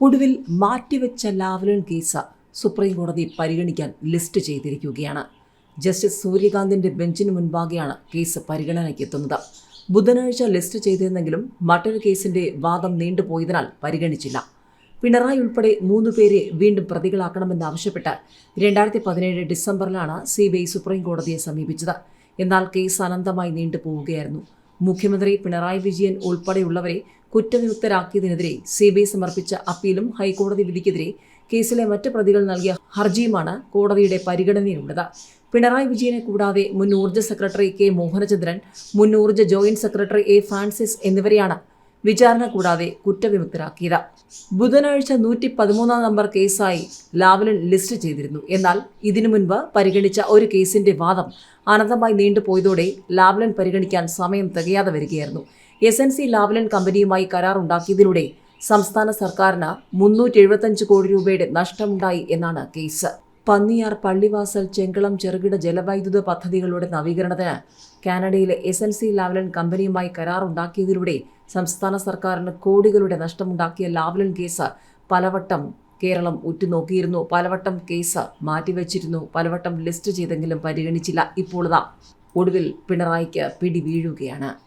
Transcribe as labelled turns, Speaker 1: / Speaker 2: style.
Speaker 1: ഒടുവിൽ മാറ്റിവെച്ച Lavalin case supreme കോടതി പരിഗണിക്കാൻ ലിസ്റ്റ് ചെയ്തിരിക്കുകയാണ്. ജസ്റ്റിസ് സൂര്യകാന്തിന്റെ ബെഞ്ചിന് മുൻപാകെയാണ് കേസ് പരിഗണനയ്ക്ക് പരിഗണനയ്ക്കെത്തുന്നത് ബുധനാഴ്ച ലിസ്റ്റ് ചെയ്തിരുന്നെങ്കിലും മറ്റൊരു കേസിന്റെ വാദം നീണ്ടുപോയതിനാൽ പരിഗണിച്ചില്ല. പിണറായി ഉൾപ്പെടെ മൂന്ന് പേരെ വീണ്ടും പ്രതികളാക്കണമെന്നാവശ്യപ്പെട്ട് രണ്ടായിരത്തി പതിനേഴ് ഡിസംബറിലാണ് സി ബി ഐ സുപ്രീം കോടതിയെ സമീപിച്ചത്. എന്നാൽ കേസ് അനന്തമായി നീണ്ടുപോവുകയായിരുന്നു. മുഖ്യമന്ത്രി പിണറായി വിജയൻ ഉൾപ്പെടെയുള്ളവരെ കുറ്റവിമുക്തരാക്കിയതിനെതിരെ സി ബി ഐ സമർപ്പിച്ച അപ്പീലും ഹൈക്കോടതി വിധിക്കെതിരെ കേസിലെ മറ്റ് പ്രതികൾ നൽകിയ ഹർജിയുമാണ് കോടതിയുടെ പരിഗണനയിലുള്ളത്. പിണറായി വിജയനെ കൂടാതെ മുൻ ഊർജ സെക്രട്ടറി കെ മോഹനചന്ദ്രൻ മുൻ ഊർജ ജോയിന്റ് സെക്രട്ടറി എ ഫ്രാൻസിസ് എന്നിവരെയാണ് വിചാരണ കൂടാതെ കുറ്റവിമുക്തരാക്കിയത്. ബുധനാഴ്ച നൂറ്റി പതിമൂന്നാം നമ്പർ കേസായി ലാവലിൻ ലിസ്റ്റ് ചെയ്തിരുന്നു. എന്നാൽ ഇതിനു മുൻപ് പരിഗണിച്ച ഒരു കേസിന്റെ വാദം അനന്തമായി നീണ്ടുപോയതോടെ ലാവലിൻ പരിഗണിക്കാൻ സമയം തികയാതെ വരികയായിരുന്നു. എസ് എൻ സി ലാവലൻ കമ്പനിയുമായി കരാർ ഉണ്ടാക്കിയതിലൂടെ സംസ്ഥാന സർക്കാരിന് മുന്നൂറ്റി എഴുപത്തഞ്ച് കോടി രൂപയുടെ നഷ്ടമുണ്ടായി എന്നാണ് കേസ്. പന്നിയാർ പള്ളിവാസൽ ചെങ്കളം ചെറുകിട ജലവൈദ്യുത പദ്ധതികളുടെ നവീകരണത്തിന് കാനഡയിലെ എസ് എൻ സി ലാവലൻ കമ്പനിയുമായി കരാർ ഉണ്ടാക്കിയതിലൂടെ സംസ്ഥാന സർക്കാരിന് കോടികളുടെ നഷ്ടമുണ്ടാക്കിയ ലാവലൻ കേസ് പലവട്ടം കേരളം ഉറ്റുനോക്കിയിരുന്നു. പലവട്ടം കേസ് മാറ്റിവെച്ചിരുന്നു. പലവട്ടം ലിസ്റ്റ് ചെയ്തെങ്കിലും പരിഗണിച്ചില്ല. ഇപ്പോൾ ഒടുവിൽ പിണറായിക്ക് പിടി വീഴുകയാണ്